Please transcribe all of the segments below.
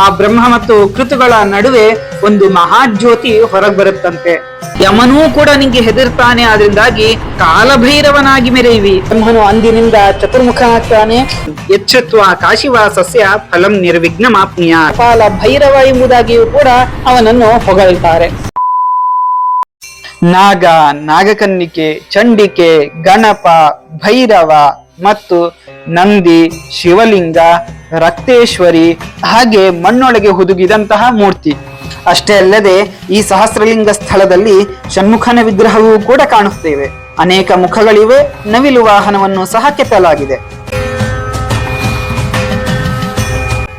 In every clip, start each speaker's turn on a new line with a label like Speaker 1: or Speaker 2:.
Speaker 1: ಆ ಬ್ರಹ್ಮ ಮತ್ತು ಕೃತುಗಳ ನಡುವೆ ಒಂದು ಮಹಾಜ್ಯೋತಿ ಹೊರಗೆ ಬರುತ್ತಂತೆ. ಯಮನೂ ಕೂಡ ನಿಂಗೆ ಹೆದರ್ತಾನೆ ಆದ್ರಿಂದಾಗಿ ಕಾಲಭೈರವನಾಗಿ ಮೆರೆಯುವಿ. ಬ್ರಹ್ಮನು ಅಂದಿನಿಂದ ಚತುರ್ಮುಖ ಆಗ್ತಾನೆ. ಎಚ್ಚತ್ವ ಕಾಶಿವಾಸಸ್ಯ ಫಲಂ ನಿರ್ವಿಘ್ನ ಮಾಪ್ನಿಯ ಕಾಲ ಭೈರವ ಎಂಬುದಾಗಿಯೂ ಕೂಡ ಅವನನ್ನು ಹೊಗಳ್ತಾರೆ. ನಾಗ ನಾಗಕನ್ನಿಕೆ ಚಂಡಿಕೆ ಗಣಪ ಭೈರವ ಮತ್ತು ನಂದಿ, ಶಿವಲಿಂಗ, ರಕ್ತೇಶ್ವರಿ ಹಾಗೆ ಮಣ್ಣೊಳಗೆ ಹುದುಗಿದಂತಹ ಮೂರ್ತಿ. ಅಷ್ಟೇ ಅಲ್ಲದೆ ಈ ಸಹಸ್ರಲಿಂಗ ಸ್ಥಳದಲ್ಲಿ ಷಣ್ಮುಖನ ವಿಗ್ರಹವೂ ಕೂಡ ಕಾಣುತ್ತೇವೆ. ಅನೇಕ ಮುಖಗಳಿವೆ, ನವಿಲು ವಾಹನವನ್ನು ಸಹ ಕೆತ್ತಲಾಗಿದೆ.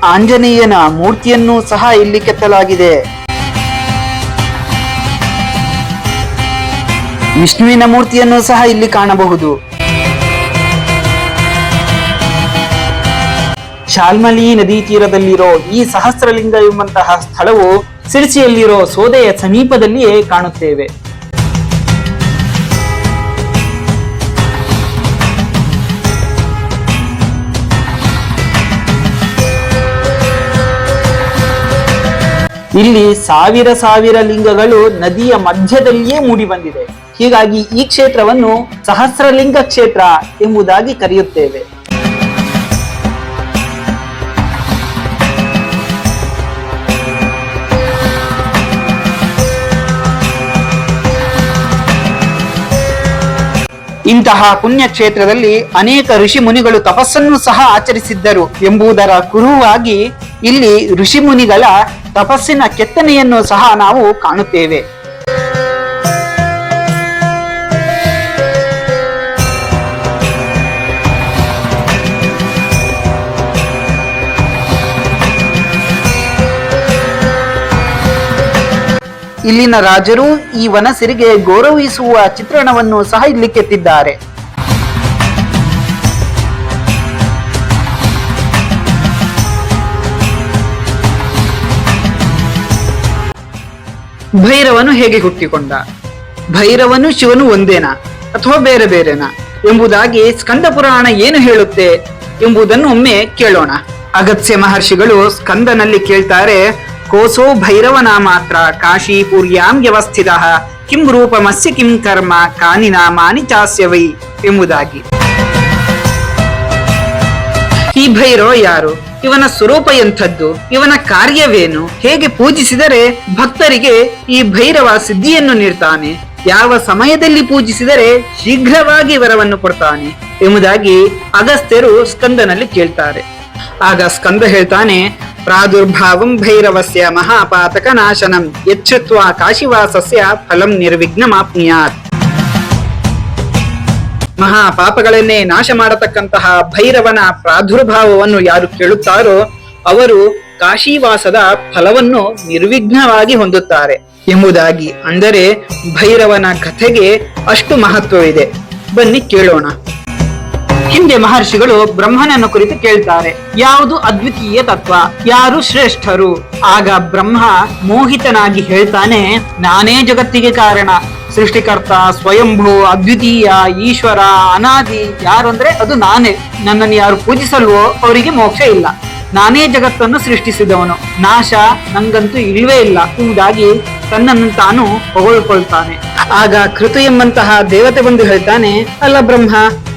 Speaker 1: ಆಂಜನೇಯನ ಮೂರ್ತಿಯನ್ನು ಸಹ ಇಲ್ಲಿ ಕೆತ್ತಲಾಗಿದೆ. ವಿಷ್ಣುವಿನ ಮೂರ್ತಿಯನ್ನು ಸಹ ಇಲ್ಲಿ ಕಾಣಬಹುದು. ಶಾಲ್ಮಲಿ ನದಿ ತೀರದಲ್ಲಿರೋ ಈ ಸಹಸ್ರಲಿಂಗ ಎಂಬಂತಹ ಸ್ಥಳವು ಸಿರಿಸಿಯಲ್ಲಿರೋ ಸೋದೆಯ ಸಮೀಪದಲ್ಲಿಯೇ ಕಾಣುತ್ತೇವೆ. ಇಲ್ಲಿ ಸಾವಿರ ಸಾವಿರ ಲಿಂಗಗಳು ನದಿಯ ಮಧ್ಯದಲ್ಲಿಯೇ ಮೂಡಿ ಬಂದಿದೆ. ಹೀಗಾಗಿ ಈ ಕ್ಷೇತ್ರವನ್ನು ಸಹಸ್ರಲಿಂಗ ಕ್ಷೇತ್ರ ಎಂಬುದಾಗಿ ಕರೆಯುತ್ತೇವೆ. ಇಂತಹ ಪುಣ್ಯಕ್ಷೇತ್ರದಲ್ಲಿ ಅನೇಕ ಋಷಿ ಮುನಿಗಳು ತಪಸ್ಸನ್ನು ಸಹ ಆಚರಿಸಿದ್ದರು ಎಂಬುದರ ಕುರುವಾಗಿ ಇಲ್ಲಿ ಋಷಿ ಮುನಿಗಳ ತಪಸ್ಸಿನ ಕೆತ್ತನೆಯನ್ನು ಸಹ ನಾವು ಕಾಣುತ್ತೇವೆ. ಇಲ್ಲಿನ ರಾಜರು ಈ ವನಸಿರಿಗೆ ಗೌರವಿಸುವ ಚಿತ್ರಣವನ್ನು ಸಹ ಇಲ್ಲಿ ಕೆತ್ತಿದ್ದಾರೆ. ಭೈರವನು ಹೇಗೆ ಹುಟ್ಟಿಕೊಂಡ? ಭೈರವನು ಶಿವನು ಒಂದೇನಾ ಅಥವಾ ಬೇರೆ ಬೇರೆನಾ? ಎಂಬುದಾಗಿ ಸ್ಕಂದ ಪುರಾಣ ಏನು ಹೇಳುತ್ತೆ ಎಂಬುದನ್ನು ಒಮ್ಮೆ ಕೇಳೋಣ. ಅಗತ್ಯ ಮಹರ್ಷಿಗಳು ಸ್ಕಂದನಲ್ಲಿ ಕೇಳ್ತಾರೆ ಕೋಸೋ ಭೈರವನ ಮಾತ್ರ ಕಾಶಿ ಪೂರ್ಯಾಂ ವ್ಯವಸ್ಥಿತ ಕಿಂ ರೂಪಮಸ್ಯ ಕಿಂ ಕರ್ಮ ಕಾನಿ ನಾಮಾನಿ ಚಾಸ್ಯವೈ ಎಂಬುದಾಗಿ। ಈ ಭೈರವ ಯಾರು? ಇವನ ಸ್ವರೂಪ ಎಂಥದ್ದು? ಇವನ ಕಾರ್ಯವೇನು? ಹೇಗೆ ಪೂಜಿಸಿದರೆ ಭಕ್ತರಿಗೆ ಈ ಭೈರವ ಸಿದ್ಧಿಯನ್ನು ನೀಡ್ತಾನೆ? ಯಾವ ಸಮಯದಲ್ಲಿ ಪೂಜಿಸಿದರೆ ಶೀಘ್ರವಾಗಿ ವರವನ್ನು ಕೊಡ್ತಾನೆ? ಎಂಬುದಾಗಿ ಅಗಸ್ತ್ಯರು ಸ್ಕಂದನಲ್ಲಿ ಕೇಳ್ತಾರೆ. ಆಗ ಸ್ಕಂದ ಹೇಳ್ತಾನೆ ಪ್ರಾದುರ್ಭಾವಂ ಭೈರವಸ್ಯ ಮಹಾಪಾತಕ ನಾಶನಂ ಯಚ್ಛತ್ವ ಕಾಶಿವಾಸಸ್ಯ ಫಲಂ ನಿರ್ವಿಘ್ನಮಾಪ್ನಿಯಾತ್. ಮಹಾ ಪಾಪಗಳನ್ನೇ ನಾಶ ಮಾಡತಕ್ಕಂತಹ ಭೈರವನ ಪ್ರಾದುರ್ಭಾವವನ್ನು ಯಾರು ಕೇಳುತ್ತಾರೋ ಅವರು ಕಾಶಿವಾಸದ ಫಲವನ್ನು ನಿರ್ವಿಘ್ನವಾಗಿ ಹೊಂದುತ್ತಾರೆ. ಎಂಬುದಾಗಿ ಅಂದರೆ ಭೈರವನ ಕಥೆಗೆ ಅಷ್ಟು ಮಹತ್ವವಿದೆ. ಬನ್ನಿ ಕೇಳೋಣ. ಹಿಂದೆ ಮಹರ್ಷಿಗಳು ಬ್ರಹ್ಮನನ್ನು ಕುರಿತು ಕೇಳ್ತಾರೆ. ಯಾವುದು ಅದ್ವಿತೀಯ ತತ್ವ? ಯಾರು ಶ್ರೇಷ್ಠರು? ಆಗ ಬ್ರಹ್ಮ ಮೋಹಿತನಾಗಿ ಹೇಳ್ತಾನೆ, ನಾನೇ ಜಗತ್ತಿಗೆ ಕಾರಣ. ಸೃಷ್ಟಿಕರ್ತ, ಸ್ವಯಂಭೂ, ಅದ್ವಿತೀಯ, ಈಶ್ವರ, ಅನಾದಿ, ಯಾರು ಅಂದ್ರೆ ಅದು ನಾನೇ. ನನ್ನನ್ನು ಯಾರು ಪೂಜಿಸಲ್ವೋ ಅವರಿಗೆ ಮೋಕ್ಷ ಇಲ್ಲ. ನಾನೇ ಜಗತ್ತನ್ನು ಸೃಷ್ಟಿಸಿದವನು. ನಾಶ ನಂಗಂತೂ ಇಲ್ವೇ ಇಲ್ಲ. ಹೀಗಾಗಿ ತನ್ನನ್ನು ತಾನು ಹೊಗಳ್ಕೊಳ್ತಾನೆ. ಆಗ ಕೃತು ಎಂಬಂತಹ ದೇವತೆ ಬಂದು ಹೇಳ್ತಾನೆ, ಅಲ್ಲ ಬ್ರಹ್ಮ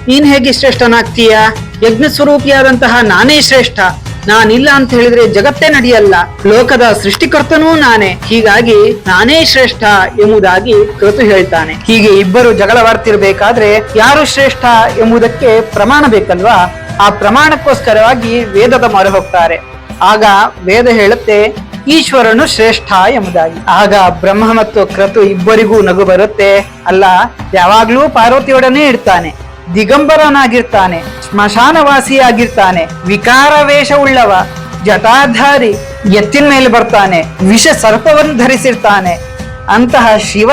Speaker 1: ನೀನ್ ಹೇಗೆ ಶ್ರೇಷ್ಠನಾಗ್ತೀಯ ಯಜ್ಞ ಸ್ವರೂಪಿಯಾದಂತಹ ನಾನೇ ಶ್ರೇಷ್ಠ. ನಾನಿಲ್ಲ ಅಂತ ಹೇಳಿದ್ರೆ ಜಗತ್ತೇ ನಡೆಯಲ್ಲ. ಲೋಕದ ಸೃಷ್ಟಿಕರ್ತನೂ ನಾನೇ. ಹೀಗಾಗಿ ನಾನೇ ಶ್ರೇಷ್ಠ ಎಂಬುದಾಗಿ ಕೃತು ಹೇಳ್ತಾನೆ. ಹೀಗೆ ಇಬ್ಬರು ಜಗಳವಾಡ್ತಿರ್ಬೇಕಾದ್ರೆ ಯಾರು ಶ್ರೇಷ್ಠ ಎಂಬುದಕ್ಕೆ ಪ್ರಮಾಣ ಬೇಕಲ್ವಾ? ಆ ಪ್ರಮಾಣಕ್ಕೋಸ್ಕರವಾಗಿ ವೇದದ ಮೊರೆ ಹೋಗ್ತಾರೆ. ಆಗ ವೇದ ಹೇಳುತ್ತೆ, ಈಶ್ವರನು ಶ್ರೇಷ್ಠ ಎಂಬುದಾಗಿ. ಆಗ ಬ್ರಹ್ಮ ಮತ್ತು ಕ್ರತು ಇಬ್ಬರಿಗೂ ನಗು ಬರುತ್ತೆ. ಅಲ್ಲ, ಯಾವಾಗ್ಲೂ ಪಾರ್ವತಿಯೊಡನೆ ಇರ್ತಾನೆ. ದಿಗಂಬರನಾಗಿರ್ತಾನೆ ಸ್ಮಶಾನವಾಸಿಯಾಗಿರ್ತಾನೆ ವಿಕಾರ ವೇಷವುಳ್ಳವ ಜಟಾಧಾರಿ ಎತ್ತಿನ ಮೇಲೆ ಬರ್ತಾನೆ ವಿಷ ಸರ್ಪವನ್ನು ಧರಿಸಿರ್ತಾನೆ. ಅಂತಹ ಶಿವ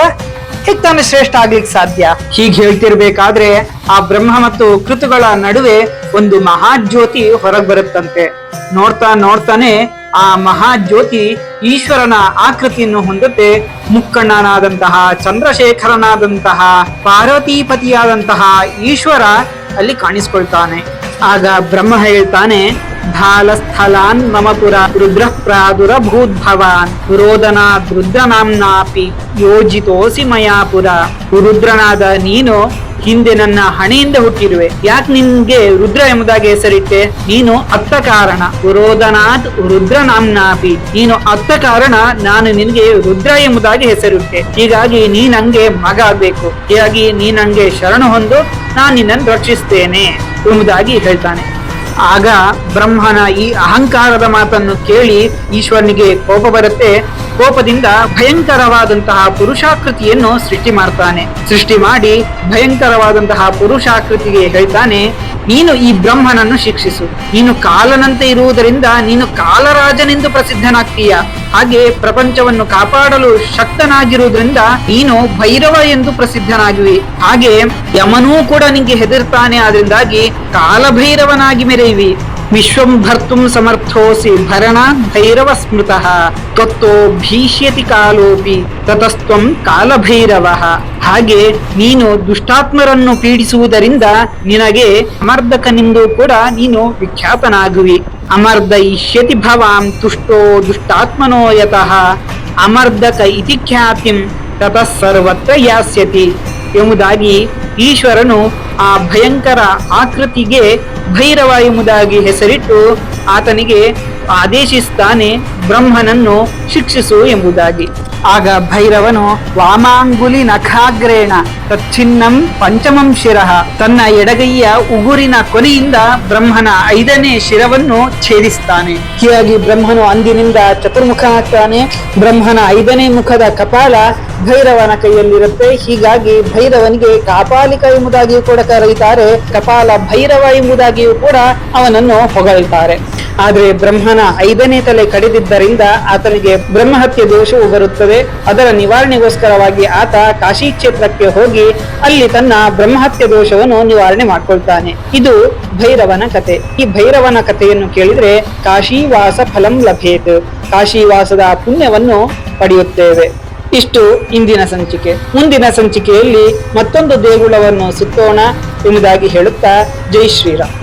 Speaker 1: ಹೇಗ್ ತಾನು ಶ್ರೇಷ್ಠ ಆಗ್ಲಿಕ್ಕೆ ಸಾಧ್ಯ. ಹೀಗೆ ಹೇಳ್ತಿರ್ಬೇಕಾದ್ರೆ ಆ ಬ್ರಹ್ಮ ಮತ್ತು ಕೃತುಗಳ ನಡುವೆ ಒಂದು ಮಹಾಜ್ಯೋತಿ ಹೊರಗ್ ಬರುತ್ತಂತೆ. ನೋಡ್ತಾ ನೋಡ್ತಾನೆ ಆ ಮಹಾಜ್ಯೋತಿ ಈಶ್ವರನ ಆಕೃತಿಯನ್ನು ಹೊಂದುತ್ತೆ. ಮುಕ್ಕಣ್ಣನಾದಂತಹ, ಚಂದ್ರಶೇಖರನಾದಂತಹ, ಪಾರ್ವತಿಪತಿಯಾದಂತಹ ಈಶ್ವರ ಅಲ್ಲಿ ಕಾಣಿಸ್ಕೊಳ್ತಾನೆ. ಆಗ ಬ್ರಹ್ಮ ಹೇಳ್ತಾನೆ ಭಾಲಸ್ಥಲಾನ್ ಮಮ ಪುರ ರುದ್ರ ಪ್ರಾದುರಭೂದ್ಭವಾನ್ ರೋದನಾದ್ ರುದ್ರನಾಮ್ನಾಪಿ ಯೋಜಿತೋಸಿ ಮಯಾಪುರ ರುದ್ರನಾದ ನೀನು ಹಿಂದೆ ನನ್ನ ಹಣೆಯಿಂದ ಹುಟ್ಟಿರುವೆ। ಯಾಕೆ ನಿನ್ಗೆ ರುದ್ರ ಎಂಬುದಾಗಿ ಹೆಸರಿಟ್ಟೆ? ನೀನು ಅತ್ತ ಕಾರಣ। ರೋದನಾಥ್ ರುದ್ರ ನಾಮ್ನಾಪಿ ನೀನು ಅತ್ತ ಕಾರಣ, ನಾನು ನಿನಗೆ ರುದ್ರ ಎಂಬುದಾಗಿ ಹೆಸರಿಟ್ಟೆ। ಹೀಗಾಗಿ ನೀ ನಂಗೆ ಮಗ ಆಗ್ಬೇಕು। ಹೀಗಾಗಿ ನೀ ನಂಗೆ ಶರಣು ಹೊಂದು, ನಾನು ನಿನ್ನನ್ನು ರಕ್ಷಿಸ್ತೇನೆ ಎಂಬುದಾಗಿ ಹೇಳ್ತಾನೆ। ಆಗ ಬ್ರಹ್ಮನ ಈ ಅಹಂಕಾರದ ಮಾತನ್ನು ಕೇಳಿ ಈಶ್ವರನಿಗೆ ಕೋಪ ಬರುತ್ತೆ. ಕೋಪದಿಂದ ಭಯಂಕರವಾದಂತಹ ಪುರುಷಾಕೃತಿಯನ್ನು ಸೃಷ್ಟಿ ಮಾಡ್ತಾನೆ. ಸೃಷ್ಟಿ ಮಾಡಿ ಭಯಂಕರವಾದಂತಹ ಪುರುಷಾಕೃತಿಗೆ ಹೇಳ್ತಾನೆ ನೀನು ಈ ಬ್ರಹ್ಮನನ್ನು ಶಿಕ್ಷಿಸು. ನೀನು ಕಾಲನಂತೆ ಇರುವುದರಿಂದ ನೀನು ಕಾಲರಾಜನೆಂದು ಪ್ರಸಿದ್ಧನಾಗ್ತೀಯ. ಹಾಗೆ ಪ್ರಪಂಚವನ್ನು ಕಾಪಾಡಲು ಶಕ್ತನಾಗಿರುವುದರಿಂದ ನೀನು ಭೈರವ ಎಂದು ಪ್ರಸಿದ್ಧನಾಗಿವೆ. ಹಾಗೆ ಯಮನೂ ಕೂಡ ನಿಂಗೆ ಹೆದರ್ತಾನೆ, ಆದ್ರಿಂದಾಗಿ ಕಾಲಭೈರವನಾಗಿ ಮೆರೆಯುವಿ. ವಿಶ್ವಂ ಭರ್ತುಂ ಸಮರ್ಥೋಸಿ ಭರಣಾ ಭೈರವ ಸ್ಮೃತಃ ತ್ವತ್ತೋ ಭೀಷ್ಯತಿ ಕಾಲೋಪಿ ತತಸ್ತ್ವಂ ಕಾಲಭೈರವ ಹಾಗೆ ನೀನು ದುಷ್ಟಾತ್ಮರನ್ನು ಪೀಡಿಸುವುದರಿಂದ ನಿನಗೆ ಅಮರ್ದಕನೆಂದು ಕೂಡ ನೀನು ವಿಖ್ಯಾತನಾಗುವಿ. ಅಮರ್ದ ಇಷ್ಯತಿ ಭವಾಂ ತುಷ್ಟೋ ದುಷ್ಟಾತ್ಮನೋ ಯತಃ. ಅಮರ್ದಕ ಇತಿ ಖ್ಯಾತಿಂ ತತಃ ಸರ್ವತ್ರ ಯಾಸ್ಯತಿ. ಎಂಬುದಾಗಿ ಈಶ್ವರನು ಆ ಭಯಂಕರ ಆಕೃತಿಗೆ ಭೈರವ ಎಂಬುದಾಗಿ ಹೆಸರಿಟ್ಟು ಆತನಿಗೆ ಆದೇಶಿಸ್ತಾನೆ. ಬ್ರಹ್ಮನನ್ನು ಶಿಕ್ಷಿಸು ಎಂಬುದಾಗಿ. ಆಗ ಭೈರವನು, ವಾಮಾಂಗುಲಿ ನಖಾಗ್ರೇಣ ತಚ್ಛಿನ್ನಂ ಪಂಚಮಂ ಶಿರಃ. ತನ್ನ ಎಡಗೈಯ ಉಗುರಿನ ಕೊನೆಯಿಂದ ಬ್ರಹ್ಮನ ಐದನೇ ಶಿರವನ್ನು ಛೇದಿಸ್ತಾನೆ. ಹೀಗಾಗಿ ಬ್ರಹ್ಮನು ಅಂದಿನಿಂದ ಚತುರ್ಮುಖ ಆಗ್ತಾನೆ. ಬ್ರಹ್ಮನ ಐದನೇ ಮುಖದ ಕಪಾಲ ಭೈರವನ ಕೈಯಲ್ಲಿರುತ್ತೆ. ಹೀಗಾಗಿ ಭೈರವನಿಗೆ ಕಾಪಾಲಿಕ ಎಂಬುದಾಗಿಯೂ ಕೂಡ ಕರೆಯುತ್ತಾರೆ. ಕಪಾಲ ಭೈರವ ಎಂಬುದಾಗಿಯೂ ಕೂಡ ಅವನನ್ನು ಹೊಗಳುತ್ತಾರೆ ಆದರೆ ಬ್ರಹ್ಮನ ಐದನೇ ತಲೆ ಕಡಿದಿದ್ದರಿಂದ ಆತನಿಗೆ ಬ್ರಹ್ಮಹತ್ಯೆ ದೋಷವು ಬರುತ್ತದೆ. ಅದರ ನಿವಾರಣೆಗೋಸ್ಕರವಾಗಿ ಆತ ಕಾಶಿ ಕ್ಷೇತ್ರಕ್ಕೆ ಹೋಗಿ ಅಲ್ಲಿ ತನ್ನ ಬ್ರಹ್ಮಹತ್ಯೆ ದೋಷವನ್ನು ನಿವಾರಣೆ ಮಾಡ್ಕೊಳ್ತಾನೆ. ಇದು ಭೈರವನ ಕತೆ. ಈ ಭೈರವನ ಕಥೆಯನ್ನು ಕೇಳಿದ್ರೆ ಕಾಶಿವಾಸ ಫಲಂ ಲಭೇತ್. ಕಾಶಿವಾಸದ ಪುಣ್ಯವನ್ನು ಪಡೆಯುತ್ತೇವೆ. ಇಷ್ಟು ಇಂದಿನ ಸಂಚಿಕೆ. ಮುಂದಿನ ಸಂಚಿಕೆಯಲ್ಲಿ ಮತ್ತೊಂದು ದೇಗುಲವನ್ನು ಸುತ್ತೋಣ ಎಂಬುದಾಗಿ ಹೇಳುತ್ತಾ ಜೈ ಶ್ರೀರಾಮ್.